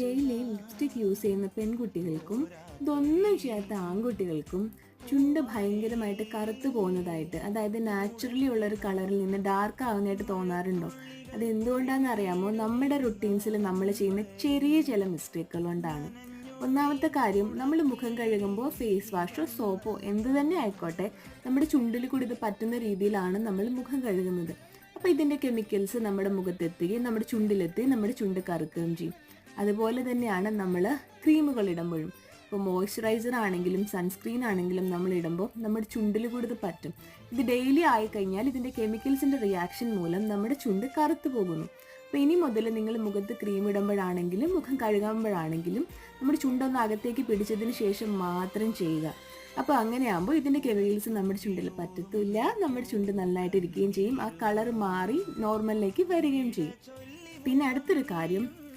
Daily lipstick use ചെയ്യുന്ന പെൺകുട്ടികൾക്കും ഇതൊന്നും ചെയ്യാത്ത ആൺകുട്ടികൾക്കും ചുണ്ട് ഭയങ്കരമായിട്ട് കറുത്തു പോകുന്നതായിട്ട് അതായത് നാച്ചുറലി ഉള്ള ഒരു കളറിൽ നിന്ന് ഡാർക്ക് ആവുന്നതായിട്ട് തോന്നാറുണ്ടോ? അത് എന്തുകൊണ്ടാണെന്ന് അറിയാമോ? നമ്മുടെ റുട്ടീൻസിൽ നമ്മൾ ചെയ്യുന്ന ചെറിയ ചില മിസ്റ്റേക്കുകൾ കൊണ്ടാണ്. ഒന്നാമത്തെ കാര്യം നമ്മൾ മുഖം കഴുകുമ്പോൾ ഫേസ് വാഷോ സോപ്പോ എന്ത് തന്നെ ആയിക്കോട്ടെ നമ്മുടെ ചുണ്ടിൽ കൂടി ഇത് പറ്റുന്ന രീതിയിലാണ് നമ്മൾ മുഖം കഴുകുന്നത്. അപ്പോൾ ഇതിന്റെ കെമിക്കൽസ് നമ്മുടെ മുഖത്തെത്തുകയും നമ്മുടെ ചുണ്ടിലെത്തി നമ്മുടെ ചുണ്ട് കറുക്കുകയും ചെയ്യും. അതുപോലെ തന്നെയാണ് നമ്മൾ ക്രീമുകൾ ഇടുമ്പോഴും. ഇപ്പോൾ മോയ്സ്ചറൈസർ ആണെങ്കിലും സൺസ്ക്രീൻ ആണെങ്കിലും നമ്മൾ ഇടുമ്പോൾ നമ്മുടെ ചുണ്ടിൽ കൂടുതൽ പറ്റും. ഇത് ഡെയിലി ആയിക്കഴിഞ്ഞാൽ ഇതിന്റെ കെമിക്കൽസിന്റെ റിയാക്ഷൻ മൂലം നമ്മുടെ ചുണ്ട് കറുത്തു പോകുന്നു. അപ്പോൾ ഇനി മുതൽ നിങ്ങൾ മുഖത്ത് ക്രീം ഇടുമ്പോഴാണെങ്കിലും മുഖം കഴുകുമ്പോഴാണെങ്കിലും നമ്മുടെ ചുണ്ടൊന്ന് അകത്തേക്ക് പിടിച്ചതിന് ശേഷം മാത്രം ചെയ്യുക. അപ്പോൾ അങ്ങനെയാകുമ്പോൾ ഇതിന്റെ കെമിക്കൽസ് നമ്മുടെ ചുണ്ടിൽ പറ്റത്തില്ല. നമ്മുടെ ചുണ്ട് നന്നായിട്ട് ഇരിക്കുകയും ചെയ്യും. ആ കളർ മാറി നോർമലിലേക്ക് വരികയും ചെയ്യും. പിന്നെ അടുത്തൊരു കാര്യം